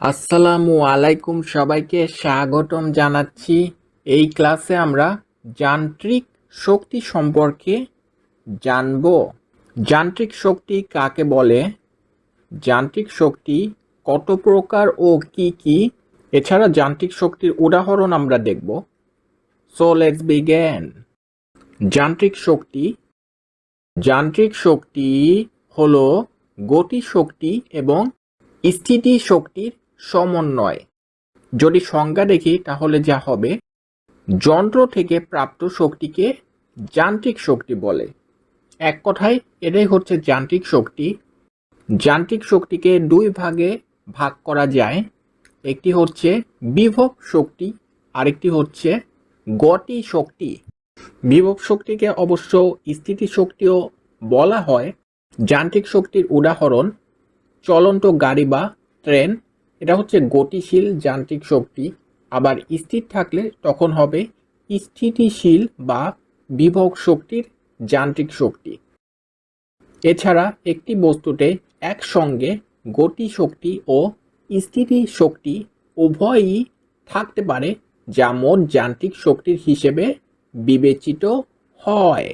আসসালামু আলাইকুম সবাইকে স্বাগতম জানাচ্ছি। এই ক্লাসে আমরা যান্ত্রিক শক্তি সম্পর্কে জানব। যান্ত্রিক শক্তি কাকে বলে? যান্ত্রিক শক্তি কত প্রকার ও কি কি? এছাড়া যান্ত্রিক শক্তির উদাহরণ আমরা দেখব। সো লেটস বিগেন যান্ত্রিক শক্তি যান্ত্রিক শক্তি হলো গতি শক্তি এবং স্থিতি শক্তির সমন্বয়। যদি সংজ্ঞা দেখি, তাহলে যা হবে? যন্ত্র থেকে প্রাপ্ত শক্তিকে যান্ত্রিক শক্তি বলে। এক কথায়, এটাই হচ্ছে যান্ত্রিক শক্তি। যান্ত্রিক শক্তিকে দুই ভাগে ভাগ করা যায়। একটি হচ্ছে বিভব শক্তি, আরেকটি হচ্ছে গতি শক্তি। বিভব শক্তিকে অবশ্য স্থিতি শক্তিও বলা হয়। যান্ত্রিক শক্তির উদাহরণ, চলন্ত গাড়ি বা ট্রেন এটা হচ্ছে গতিশীল যান্ত্রিক শক্তি। আবার স্থির থাকলে তখন হবে স্থিতিশীল বা বিভব শক্তির যান্ত্রিক শক্তি। এছাড়া একটি বস্তুতে একসঙ্গে গতি শক্তি ও স্থিতি শক্তি উভয়ই থাকতে পারে, যা মোট যান্ত্রিক শক্তির হিসেবে বিবেচিত হয়।